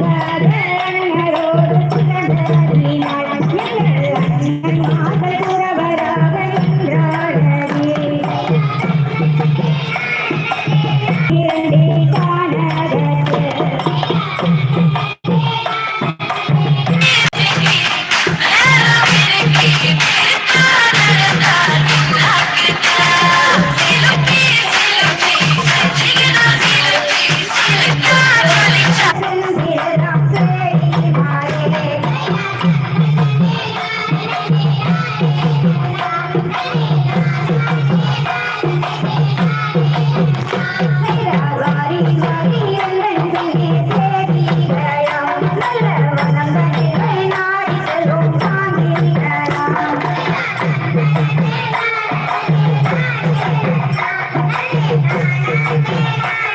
da call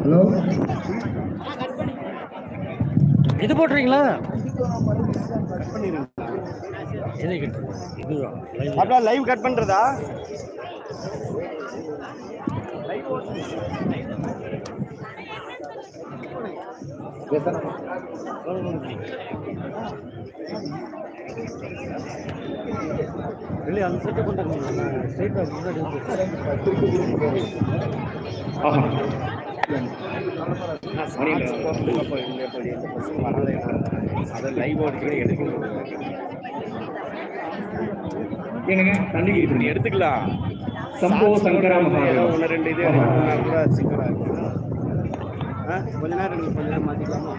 hello? இது போட்டுறீங்களா அப்படியே live cut பண்றதா? இல்லை அந்த செட்டை பண்ணுறாங்க ஸ்ட்ரைட்டாக முன்னாடி வந்து அதை லைவ் ஓடிக்கிறேன் எடுக்கணும் என்னங்க? நீ இருக்கு எடுத்துக்கலாம். சம்போ சங்கரா ஏதோ மகாதேவா ஒன்று ரெண்டு இது கூட சிக்கலாக கொஞ்ச நேரம் கொஞ்ச நேரம் மாற்றிக்கலாமா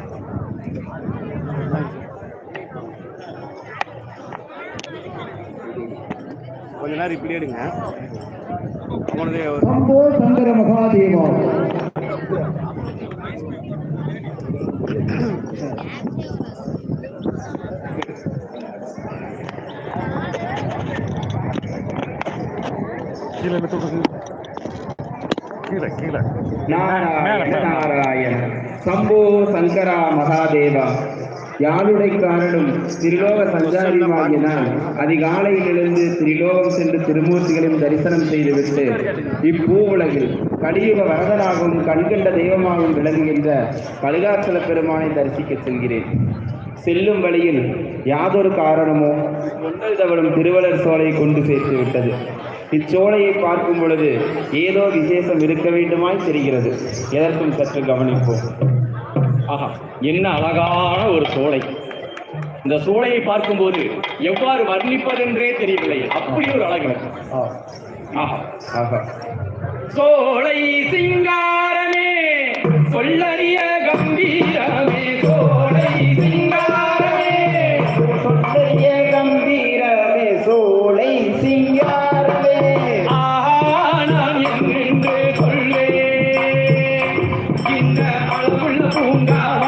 கொஞ்ச நேரம் இப்படி எடுங்க. கீழே கீழே கீழே. நாராயண நாராயண சம்போ சங்கரா மகாதேவா. யாழுடைக்காரனும் திரிலோக சஞ்சாரியுமாகிய நான் அதிகாலையிலிருந்து திரிலோகம் சென்று திருமூர்த்திகளையும் தரிசனம் செய்துவிட்டு இப்பூ உலகில் கலியுக வரதனாகவும் கண்கண்ட தெய்வமாகவும் விளங்குகின்ற கலிகாசல பெருமானை தரிசிக்க செல்கிறேன். செல்லும் வழியில் யாதொரு காரணமோ கொண்டல் தவளும் திருவளர் சோலை கொண்டு சேர்த்து விட்டது. இச்சோலையை பார்க்கும் பொழுது ஏதோ விசேஷம் இருக்க வேண்டுமாய் தெரிகிறது. எதற்கும் சற்று கவனிப்போம். ஆஹா என்ன அழகான ஒரு சோலை. இந்த சோலையை பார்க்கும்போது எவ்வாறு வர்ணிப்பதென்றே தெரியவில்லை. அப்படி ஒரு அழகு ஆஹா. சோலை சிங்காரமே Nunca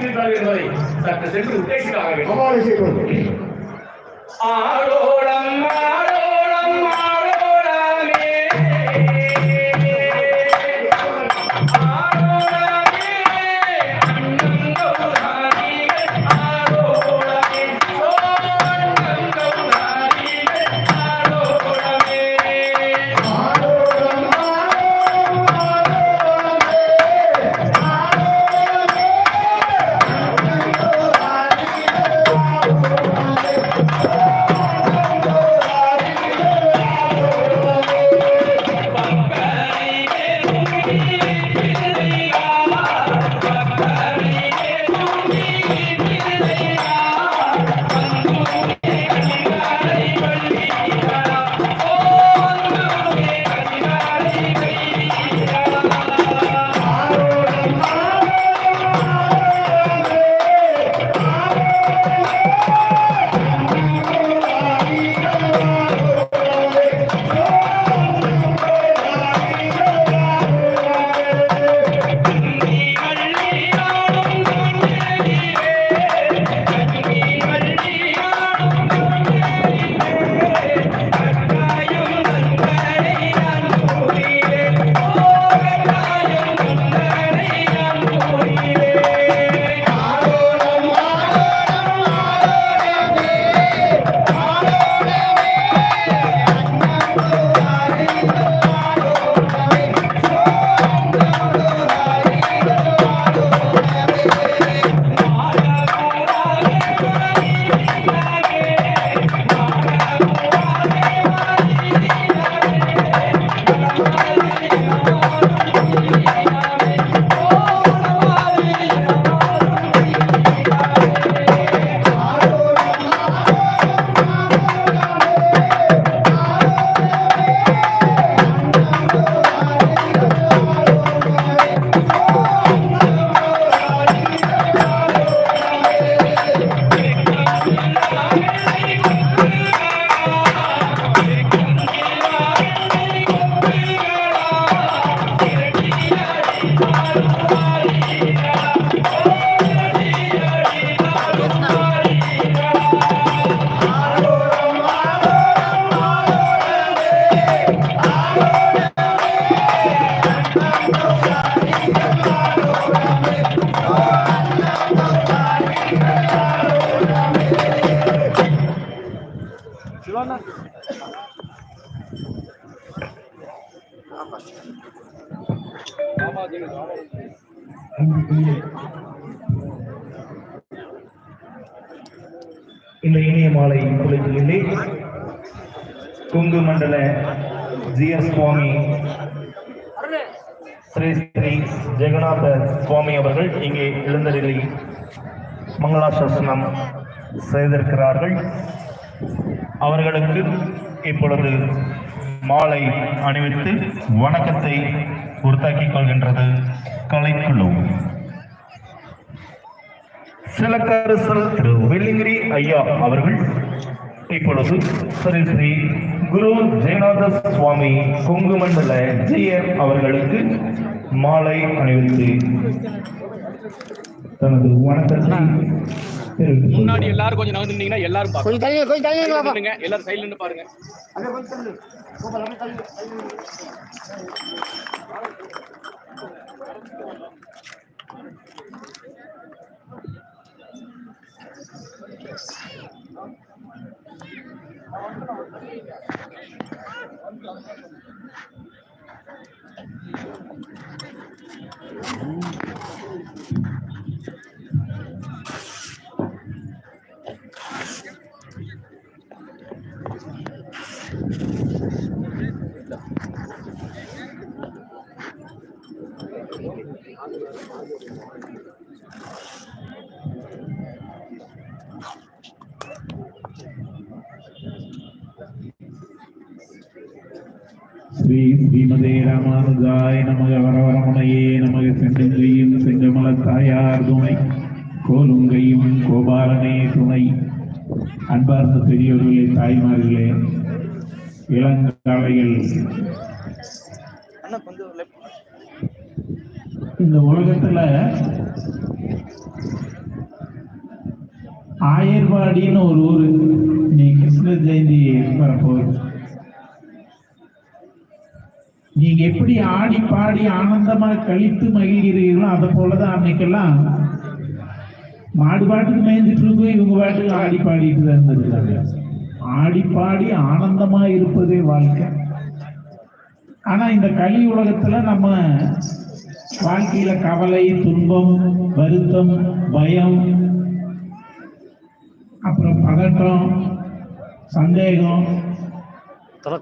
எதற்காக வீட்டிருக்கிறார்கள் என்பதை சற்று சென்று உத்தேசிக்காக வேண்டும் அமாவாசை இந்த இனிய மாலை பொழுதிலே கொங்கு மண்டல ஜிஎஸ் சுவாமி ஸ்ரீ ஸ்ரீ ஜெகநாத சுவாமி அவர்கள் இங்கே எழுந்தருளி மங்களாசாசனம் செய்திருக்கிறார்கள். அவர்களுக்கு இப்பொழுது மாலை அணிவித்து வணக்கத்தை உறுத்தாக்கிக் கொள்கின்றது. கலைக்குழு. சிலக்கரசல் திரு வெள்ளிங்கிரி ஐயா அவர்கள் இப்பொழுது ஸ்ரீ ஸ்ரீ குரு ஜெயநாத சுவாமி கொங்குமண்டல ஜெயம் ஜெயர் அவர்களுக்கு மாலை அணிவித்து தனது வணக்கத்தை முன்னாடி. எல்லாரும் கொஞ்சம் நகர்ந்துட்டீங்கன்னா எல்லாரும். கொஞ்சம் தள்ளி கொஞ்சம் தள்ளி. நில்லுங்க, எல்லாரும் சைடுல நின்னு பாருங்க அப்படியே கொஞ்சம் ஸ்ரீ ஸ்ரீமதே ராமானுஜாய் நமக வரவரமுனையே நமக செண்டங்கையும் செங்கமல தாயார் துணை கோலுங்கையும் கோபாலனே துணை. அன்பார்ந்த பெரியோர்களே தாய்மார்களே இளங்காலையில் இந்த உலகத்துல ஆயர்வாடின்னு ஒரு ஊரு. நீ கிருஷ்ண ஜெயந்தி வரப்போகுது நீங்க எப்படி ஆடி பாடி ஆனந்தமா கழித்து மகிழ்கிறீர்களோ அதை போலதான் அன்னைக்கெல்லாம் மாடு பாட்டுக்கு மேய்ஞ்சிட்டு இருக்கும் இவங்க பாட்டுக்கு ஆடி பாடிட்டு தான் இருந்திருக்காங்க. ஆடி பாடி ஆனந்தமா இருப்பதே வாழ்க்கை. ஆனா இந்த கலி உலகத்துல நம்ம வாழ்க்கையில கவலை துன்பம் வருத்தம் பயம் அப்புறம் பதட்டம் சந்தேகம்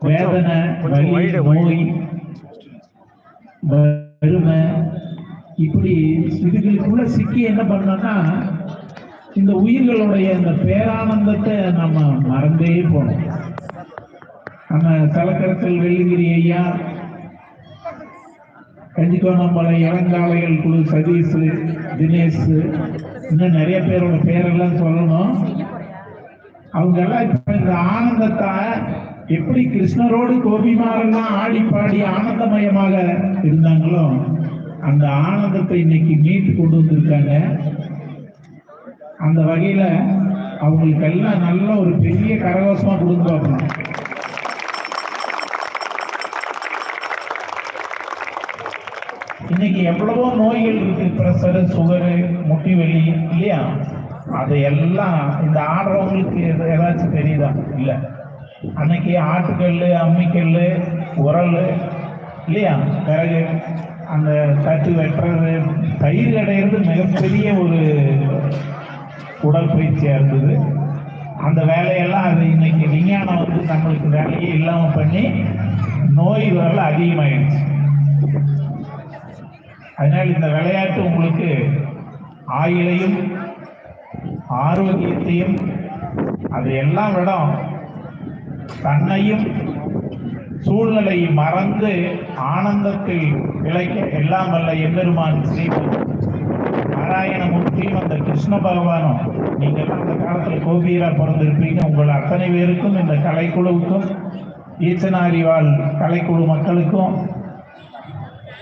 வேதனை நோய் வறுமை. இப்படி இதுகளுக்குள்ள சிக்கி என்ன பண்ணோம்னா இந்த உயிர்களுடைய இந்த பேரானந்தத்தை நம்ம மறந்தே போனோம் நம்ம தலக்கரத்தில் வெள்ளிங்கிரி ஐயா கஞ்சிக்கோணம்பாளையம் இளங்காலைகள் குழு சதீஷ் தினேஷ் இன்னும் நிறைய பேரோட பேரெல்லாம் சொல்லணும். அவங்க எல்லாம் இப்ப இந்த ஆனந்தத்தை எப்படி கிருஷ்ணரோடு கோபிமாரெல்லாம் ஆடி பாடி ஆனந்தமயமாக இருந்தாங்களோ அந்த ஆனந்தத்தை இன்னைக்கு மீட்டு கொண்டு வந்திருக்காங்க. அந்த வகையில அவங்களுக்கு எல்லாம் நல்ல ஒரு பெரிய கரகோஷமா கொடுத்து பார்க்கணும் இன்னைக்கு எவ்வளவோ நோய்கள் இருக்கு. பிரஷர் சுகரு முட்டி வலி இல்லையா? அதையெல்லாம் இந்த ஆடுறவங்களுக்கு ஏதாச்சும் தெரியுதா? இல்லை. அன்னைக்கு ஆட்டுக்கல் அம்மிக்கல் உரல் இல்லையா? பிறகு அந்த தட்டு வெட்டுறது தயிர் கடையிறது மிகப்பெரிய ஒரு உடற்பயிற்சியாக இருந்தது. அந்த வேலையெல்லாம் அது இன்னைக்கு விஞ்ஞானம் வந்து நம்மளுக்கு வேலையே இல்லாமல் பண்ணி நோய் வரல அதிகமாயிடுச்சு. அதனால் இந்த விளையாட்டு உங்களுக்கு ஆயுளையும் ஆரோக்கியத்தையும் அது எல்லாம் விட தன்னையும் சூழ்நிலையை மறந்து ஆனந்தத்தில் இழைக்க எல்லாம் வல்ல எம்பெருமான் ஸ்ரீமன் நாராயணமூர்த்தியும் அந்த கிருஷ்ண பகவானும் நீங்க அந்த காலத்துல கோபியராக பிறந்திருப்பீங்க. உங்கள் அத்தனை பேருக்கும் இந்த கலைக்குழுவுக்கும் ஈச்சனாரிவாள் கலைக்குழு மக்களுக்கும்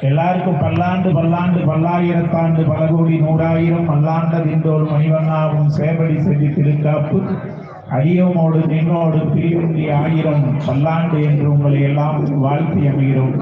எல்லாருக்கும் பல்லாண்டு பல்லாண்டு பல்லாயிரத்தாண்டு பல கோடி நூறாயிரம் பல்லாண்ட திண்டோல் மணிவண்ணாவும் சேவடி செடி திருக்காப்பு அடியோமோடு நின்னோடு பிரிவின்றி ஆயிரம் பல்லாண்டு என்று உங்களை எல்லாம் வாழ்த்தி அமைகிறோம்.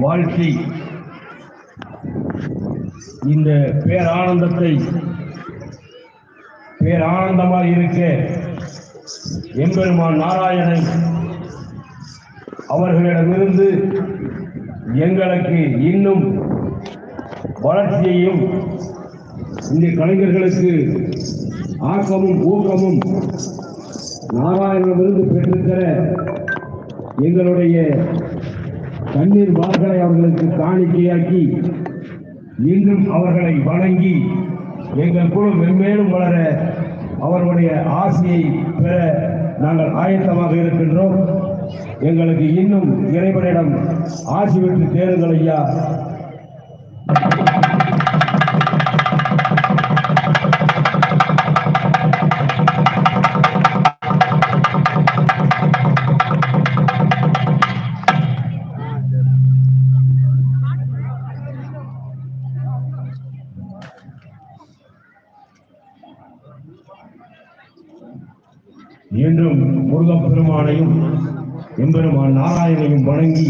வாழ்த்தி இந்த பேரானந்தத்தை பேரானந்தமாக இருக்க எம்பெருமான் நாராயணன் அவர்களிடமிருந்து எங்களுக்கு இன்னும் வளர்ச்சியையும் இந்த கலைஞர்களுக்கு ஆக்கமும் ஊக்கமும் நாராயணனிடமிருந்து பெற்றிருக்கிற எங்களுடைய கண்ணீர் வார்களை அவர்களுக்கு காணிக்கையாக்கி இன்றும் அவர்களை வணங்கி எங்கள் குழு மென்மேலும் வளர அவர்களுடைய ஆசையை பெற நாங்கள் ஆயத்தமாக இருக்கின்றோம். எங்களுக்கு இன்னும் இறைவனிடம் ஆசி பெற்று தேடுங்கள் ஐயா. எம்பெருமான் நாராயணையும் வணங்கி